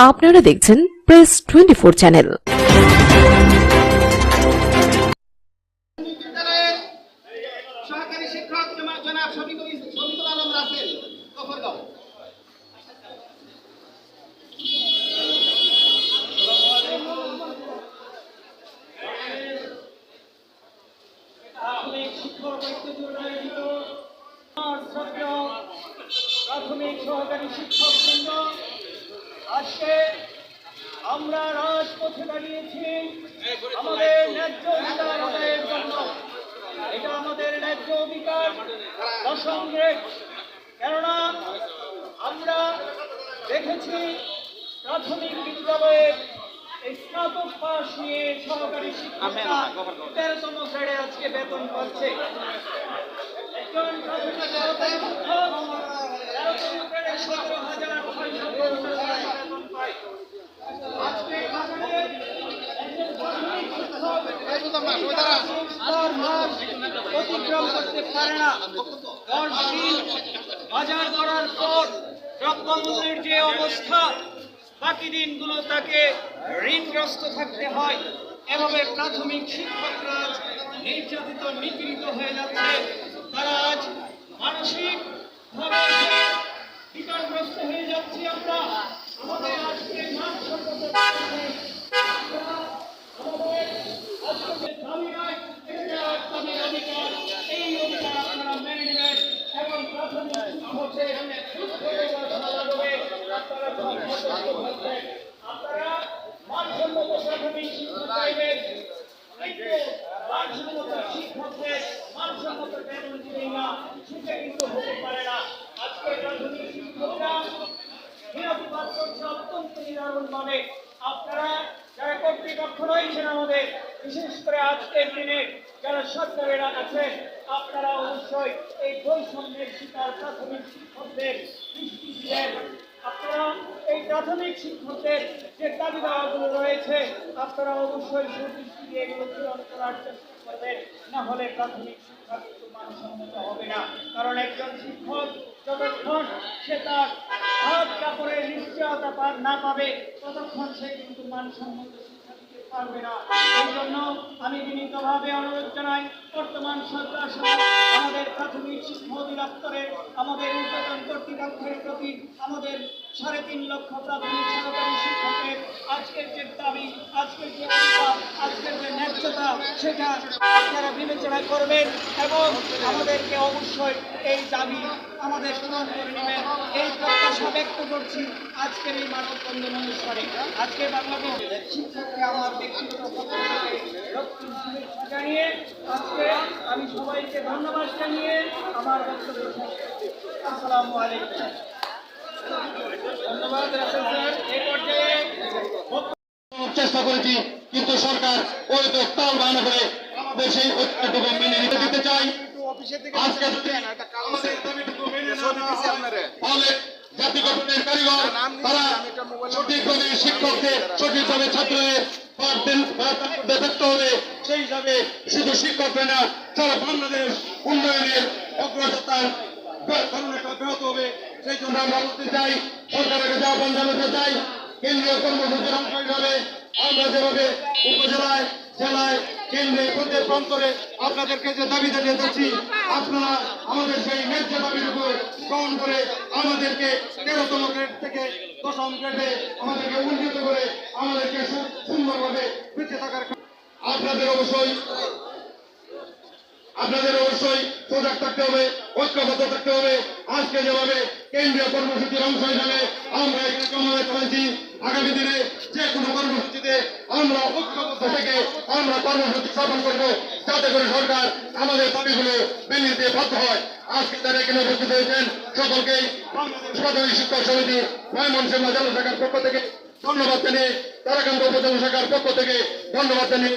আপনারা দেখছেন press twenty four channel প্রাথমিক সহকারী শিক্ষক বৃন্দ আজকে আমরা রাজপথে দাঁড়িয়েছি। আমাদের ন্যায্য অধিকার আদায়ের জন্য। এটা আমাদের ন্যায্য অধিকার। প্রসঙ্গে কেননা আমরা দেখেছি প্রাথমিক বিদ্যালয়ের এই স্নাতক পাশ নিয়ে সহকারী শিক্ষকরা তেরোতম গ্রেডে আজকে বেতন পাচ্ছে। একজন প্রাথমিক শিক্ষক তেরোতম গ্রেডে সতেরো হাজার ছয়শো অতিক্রম করতে পারে না বাজার করার পর দ্রব্যমূল্যের যে অবস্থা বাকি দিনগুলো তাকে ঋণগ্রস্ত থাকতে হয়। এভাবে প্রাথমিক শিক্ষকরা আজ নির্যাতিত নিপীড়িত হয়ে যাচ্ছে তারা আজ মানসিক বিকারগ্রস্ত হয়ে যাচ্ছি আমরা এই অধিকার আপনারা মেনে নেবেন এবং প্রাথমিক শিক্ষকদের সুস্থ ব্যবস্থা লাগবে আপনারা সন্তুষ্ট থাকবেন আপনারা মানসম্মত প্রাথমিক শিক্ষা চাইবেন কিন্তু মানসম্মত শিক্ষকদের মানসম্মত বেতন দিবেন না সেটা কিন্তু হতে পারে না আজকে প্রাথমিক শিক্ষকরা নিরাপদ করছে অত্যন্ত নিরাপদ মানে আপনারা যারা কর্তৃপক্ষ রয়েছেন আমাদের বিশেষ করে আজকের দিনে যারা সরকারের আছেন আপনারা অবশ্যই এই বৈষম্যের শিকার প্রাথমিক শিক্ষকদের দৃষ্টি দিলেন আপনারা এই প্রাথমিক শিক্ষকদের যে দাবি দাওয়াগুলো রয়েছে, আপনারা অবশ্যই সুদৃষ্টি দিয়ে এগুলো পূরণ করার চেষ্টা করবেন। না হলে প্রাথমিক শিক্ষা কিন্তু মানসম্মত হবে না। কারণ একজন শিক্ষক যতক্ষণ সে তার হাত কাপড়ের নিশ্চয়তা না পাবে, ততক্ষণ সে কিন্তু মানসম্মত পারবে না। এই জন্য আমি বিনীতভাবে অনুরোধ বর্তমান সরকার আমাদের প্রাথমিক শিক্ষা অধিদপ্তরের, আমাদের ঊর্ধ্বতন কর্তৃপক্ষের প্রতি আমাদের সাড়ে তিন লক্ষ প্রাথমিক সরকারি আজকের যে দাবি, আজকের আজকের যে ন্যায্যতা, সেটা আপনারা বিবেচনা করবেন এবং আমাদেরকে অবশ্যই এই দাবি আমাদের পূরণ করে নেবেন এই প্রত্যাশা ব্যক্ত করছি আজকের এই মানববন্ধন অনুষ্ঠানে আজকে বাংলাদেশ শিক্ষককে আমার ব্যক্তিগত জানিয়ে আজকে আমি সবাইকে ধন্যবাদ জানিয়ে আমার বক্তব্য আসসালামু আলাইকুম। ধন্যবাদ রাসেল স্যার। এই পর্যায়ে চেষ্টা করেছি কিন্তু সরকার ওই তো তাল বাহানা করে আমাদের সেই ঐক্যটুকু মেনে নিতে দিতে চাই আজকে আমাদের দাবিটুকু মেনে না নেওয়া হয়, তাহলে জাতি গঠনের কারিগর তারা সঠিকভাবে শিক্ষকদের সঠিকভাবে ছাত্রদের দেখতে হবে। সেই হিসাবে শুধু শিক্ষকরা না সারা বাংলাদেশ উন্নয়নের অগ্রযাত্রার ধারণাটা ব্যাহত হবে। সেই জন্য আমরা বলতে চাই আহ্বান জানাতে চাই কেন্দ্রীয় কর্মসূচির অংশ হিসাবে আমরা যেভাবে উপজেলায় জেলায় কেন্দ্রে প্রান্তরে আপনাদেরকে যে দাবি জানিয়ে যাচ্ছি, আপনারা আমাদের সেই ন্যায্য উপর গ্রহণ করে আমাদেরকে তেরোতম গ্রেড থেকে দশম গ্রেডে আমাদেরকে উন্নীত করে আমাদেরকে সুন্দরভাবে বেঁচে থাকার আপনাদের অবশ্যই আপনাদের অবশ্যই সজাগ থাকতে হবে, ঐক্যবদ্ধ থাকতে হবে। আজকে যেভাবে কেন্দ্রীয় কর্মসূচির অংশ হিসাবে আমরা এখানে জমায়েত হয়েছি আগামী দিনে যে কোনো কর্মসূচিতে আমরা ঐক্যবদ্ধ থেকে আমরা কর্মসূচি স্থাপন করব, যাতে করে সরকার আমাদের দাবিগুলো মেনে নিতে বাধ্য হয়। আজকে তারা এখানে উপস্থিত হয়েছেন। সকলকে বাংলাদেশ প্রাথমিক শিক্ষক সমিতি ময়মনসিংহ জেলা শাখার পক্ষ থেকে ধন্যবাদ জানিয়ে তারাকান্ত উপজেলা শাখার পক্ষ থেকে ধন্যবাদ জানিয়ে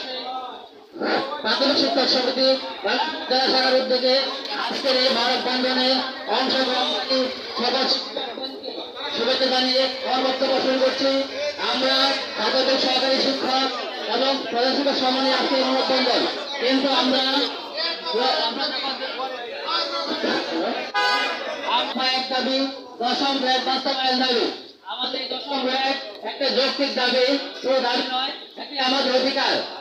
প্রাথমিক শিক্ষক সমিতি জেলা শাখার উদ্যোগে আজকের এই মানব বন্ধনে অংশগ্রহণকারী শুভেচ্ছা জানিয়ে আমার বক্তব্য শুরু করছি। আমরা প্রাথমিক সহকারী শিক্ষক এবং প্রধান শিক্ষক সম্মানে আজকে মানব বন্ধন। কিন্তু আমরা দাবি, দশম গ্রেড বাস্তবায়ন দাবি। আমাদের দশম গ্রেড একটা যৌক্তিক দাবি, শুধু দাবি নয় এটি আমাদের অধিকার।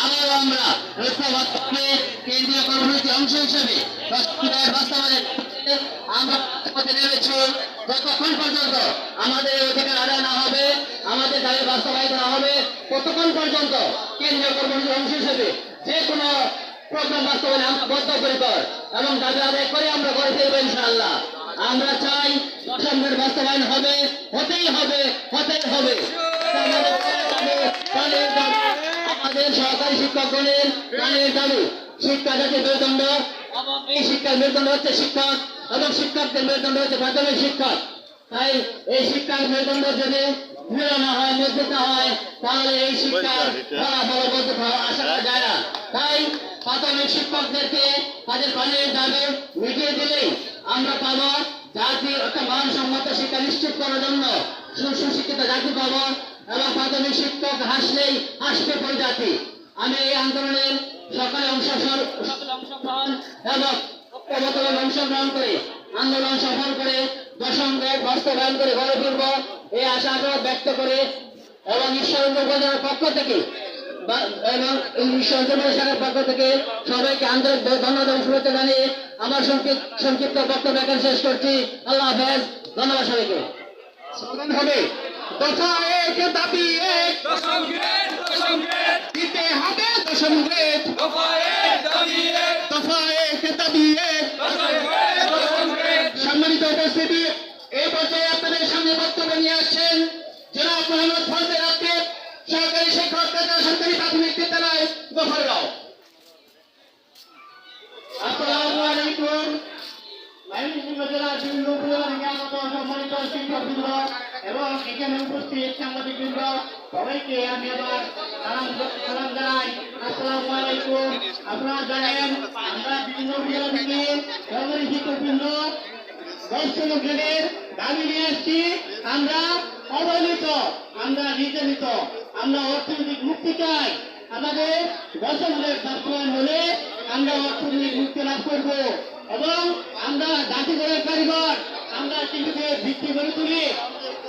আবারও আমরা ঐক্যবদ্ধভাবে কেন্দ্রীয় কর্মসূচির অংশ হিসেবে বাস্তবায়ন আমরা পথে নেমেছি। যতক্ষণ পর্যন্ত আমাদের অধিকার আদায় না হবে, আমাদের দাবি বাস্তবায়িত না হবে, ততক্ষণ পর্যন্ত কেন্দ্রীয় কর্মসূচির অংশ হিসেবে যে কোনো প্রোগ্রাম বাস্তবায়নে আমরা বদ্ধপরিকর এবং দাবি আদায় করে আমরা করে ফিরবো ইনশাআল্লাহ। আমরা চাই দশমের বাস্তবায়ন হবে, হতেই হবে হতেই হবে। আমাদের সহকারী শিক্ষকগণের প্রাণের দাবি, শিক্ষা জাতীয় মেরুদণ্ড এবং এই শিক্ষার মেরুদণ্ড হচ্ছে শিক্ষক এবং শিক্ষকদের মেরুদণ্ড হচ্ছে প্রাথমিক শিক্ষক। তাই এই শিক্ষার মেরুদণ্ড যদি হয় হয়, তাহলে এই শিক্ষার ফলাফল যায় না। তাই প্রাথমিক শিক্ষকদেরকে তাদের দাবি মিটিয়ে দিলেই আমরা পাবো জাতির একটা মানসম্মত শিক্ষা নিশ্চিত করার জন্য সুশিক্ষিত জাতি পাবো। এবং প্রাথমিক শিক্ষক হাসলেই হাসবে পুরো আমি এই আন্দোলনের সকালে অংশ সকলে অংশগ্রহণ এবং অংশগ্রহণ করে আন্দোলন সফল করে দশম গ্রেড বাস্তবায়ন করে ফিরব এই আশা আগ্রহ ব্যক্ত করে এবং ঈশ্বরেন্দ্র উপজেলার পক্ষ থেকে এবং ঈশ্বরেন্দ্র শাখার পক্ষ থেকে সবাইকে আন্তরিক ধন্যবাদ শুভেচ্ছা জানিয়ে আমার সংক্ষিপ্ত বক্তব্য শেষ করছি। আল্লাহ হাফেজ। ধন্যবাদ সবাইকে। হবে দফা এক দাবি এক। দিতে হবে দশম গ্রেড। দফা এক দাবি এক। সম্মানিত উপস্থিতি এই পর্যায়ে আপনাদের সামনে বক্তব্য নিয়ে আসছেন জনাব মোহাম্মদ ফজল আব্দের সরকারি শিক্ষক সরকারি প্রাথমিক বিদ্যালয় গফরগাঁও এবং এখানে উপস্থিত সাংবাদিকবৃন্দ, সবাইকে আমি আবার সালাম জানাই। আসসালামু আলাইকুম। আপনারা জানেন, আমরা বিভিন্ন উপজেলা থেকে সরকারি শিক্ষকবৃন্দ দশম গ্রেডের দাবি নিয়ে এসছি আমরা অবহেলিত, আমরা নির্যাতিত, আমরা অর্থনৈতিক মুক্তি চাই। আমাদের গ্রেড বাস্তবায়ন হলে আমরা অর্থনৈতিক মুক্তি লাভ করব এবং আমরা জাতিগণের কারিগর, আমরা শিশুদের ভিত্তি করে তুলি।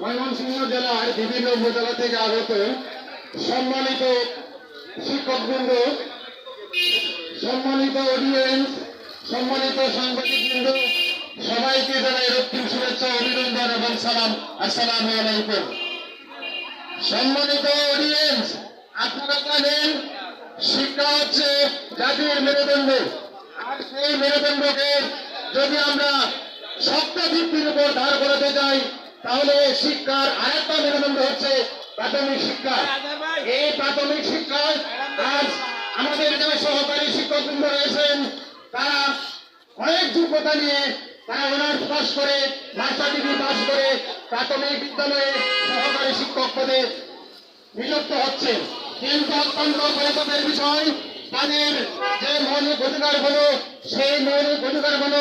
ময়মনসিংহ জেলার বিভিন্ন উপজেলা থেকে আগত সম্মানিত শিক্ষকবৃন্দ, সম্মানিত অডিয়েন্স সম্মানিত সাংবাদিকবৃন্দ, সবাইকে জানাই রক্তিম শুভেচ্ছা, অভিনন্দন এবং সালাম। আসসালামু আলাইকুম। সম্মানিত অডিয়েন্স আপনারা জানেন, শিক্ষা হচ্ছে জাতির মেরুদণ্ড। আর সেই মেরুদণ্ডকে যদি আমরা শক্ত ভিত্তির উপর ধার করাতে চাই তাহলে শিক্ষার আরেকটা মেরুদণ্ড হচ্ছে প্রাথমিক শিক্ষা। এই প্রাথমিক শিক্ষায় আজ আমাদের এখানে সহকারী শিক্ষকবৃন্দ রয়েছেন, তারা অনেক যোগ্যতা নিয়ে তারা অনার্স পাস করে, মাস্টার ডিগ্রি পাস করে প্রাথমিক বিদ্যালয়ে সহকারী শিক্ষক পদে নিযুক্ত হচ্ছেন। কিন্তু অত্যন্ত বিষয় তাদের যে মৌলিক অধিকারগুলো সেই মৌলিক অধিকারগুলো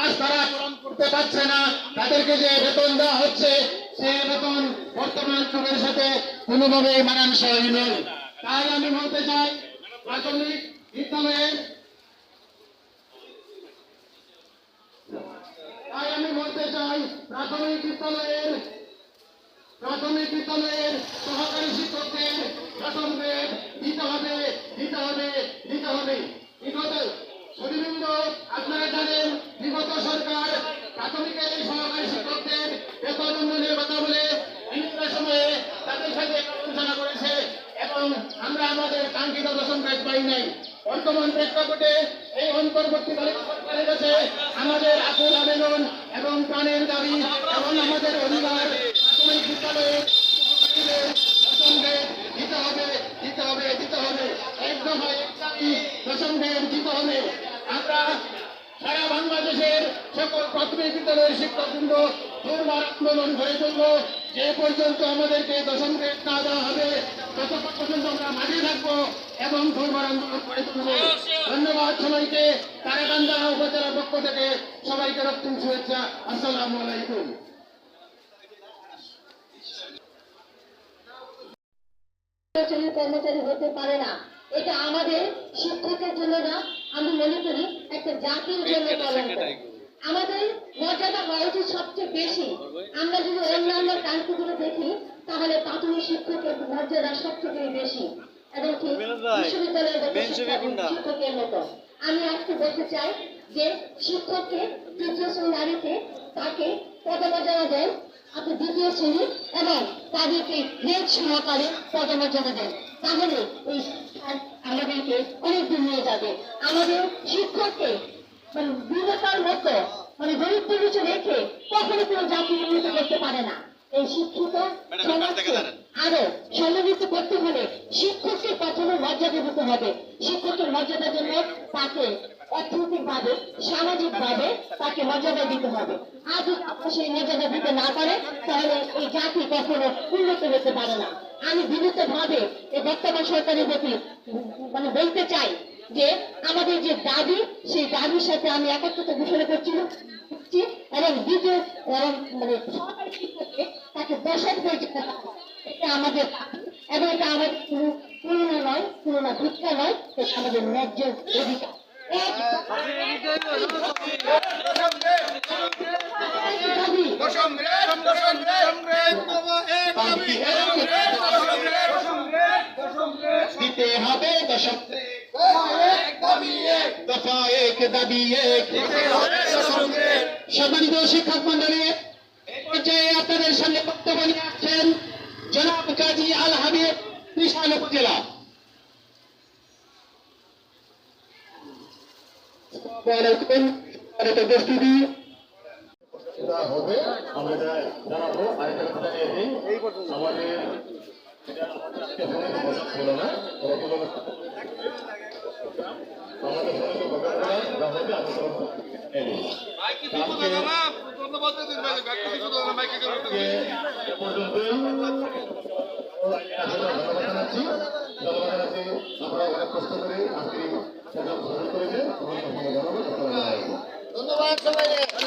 আজ তারা পূরণ করতে পারছে না। তাদেরকে যে বেতন দেওয়া হচ্ছে, সেই বেতন বর্তমান যুগের সাথে কোনোভাবেই মানানসই নয়। তাই আমি বলতে চাই, প্রাথমিক বিদ্যালয়ের তাই আমি বলতে চাই, প্রাথমিক বিদ্যালয়ের প্রাথমিক বিদ্যালয়ের সহকারী শিক্ষকদের প্রথম গ্রেড দিতে হবে দিতে হবে দিতে হবে বিগত সুদীবৃন্দ আপনারা জানেন বিগত সরকার প্রাথমিকের এই সহকারী শিক্ষকদের বেতন উন্নয়নের কথা বলে বিভিন্ন সময়ে তাদের সাথে আলোচনা করেছে এবং আমরা আমাদের কাঙ্ক্ষিত দশম কাজ পাই নাই বর্তমান প্রেক্ষাপটে এই আমাদের আকুল আবেদন এবং প্রাণের দাবি এবং আমাদের অধিকার প্রাথমিক বিদ্যালয়ে সহকারীদের দশম grade দিতে হবে দিতে হবে দিতে হবে। একদম এক দাবি দিতে হবে। আমরা সারা বাংলাদেশের সকল প্রাথমিক বিদ্যালয়ের শিক্ষকবৃন্দ দুর্বার আন্দোলন হয়ে চলল যে পর্যন্ত আমাদেরকে দশম গ্রেড না দেওয়া হবে ততক্ষণ পর্যন্ত আমরা মাঠে থাকব এবং আন্দোলন করে তুলব। ধন্যবাদ সবাইকে। তারাকান্দা উপজেলার পক্ষ থেকে সবাইকে রক্তিম শুভেচ্ছা। আসসালামু আলাইকুম। কর্মচারী হতে পারে না। এটা আমাদের শিক্ষকের জন্য না আমি মনে করি একটা জাতির জন্য কলঙ্ক আমাদের মর্যাদা হওয়া উচিত সবচেয়ে বেশি। আমরা যদি অন্যান্য কান্ট্রিগুলো দেখি তাহলে প্রাথমিক শিক্ষকের মর্যাদা সবচেয়ে বেশি। এবং বিশ্ববিদ্যালয়ের শিক্ষকের মতো। আমি আজকে বলতে চাই যে শিক্ষককে তৃতীয় শ্রেণি নারীতে তাকে পদমর্যাদা দেন আপনি দ্বিতীয় শ্রেণি এবং তাদেরকে গ্রেড সহকারে পদমর্যাদা দেন তাহলে এই আমাদেরকে অনেক দূর নিয়ে যাবে। আমাদের শিক্ষককে মানে বিবেকার মতো মানে দরিদ্র কিছু রেখে কখনো কোনো জাতি উন্নত করতে পারে না। এই শিক্ষিত সমাজকে আরও সমন্বিত করতে হলে শিক্ষককে প্রথমে মর্যাদা দিতে হবে। শিক্ষকের মর্যাদার জন্য তাকে অর্থনৈতিক ভাবে সামাজিক ভাবে তাকে মর্যাদা দিতে হবে। আপনি সেই মর্যাদা দিতে না পারে তাহলে এই জাতি কখনো উন্নত হতে পারে না। আমি বিনীত ভাবে এই বর্তমান সরকারের প্রতি মানে বলতে চাই যে আমাদের যে দাবি সেই দাবির সাথে আমি একত্রিত ঘোষণা করছি করছি এবং দ্বিতীয় মানে তাকে হয়ে এটা আমাদের এবং এটা আমাদের কোনো পুরনো নয় পুরোনো ভিক্ষা নয় এটা আমাদের ন্যায্য অধিকার দিতে হবে দশম দফা এক দাবি এক সম্মানিত শিক্ষক মন্ডলী এই পর্যায়ে আপনাদের সামনে বক্তব্য নিয়ে আসছেন জনাব কাজী আল হাবিব ত্রিশাল উপজেলা আমাদের ধন্যবাদ আলাইকুম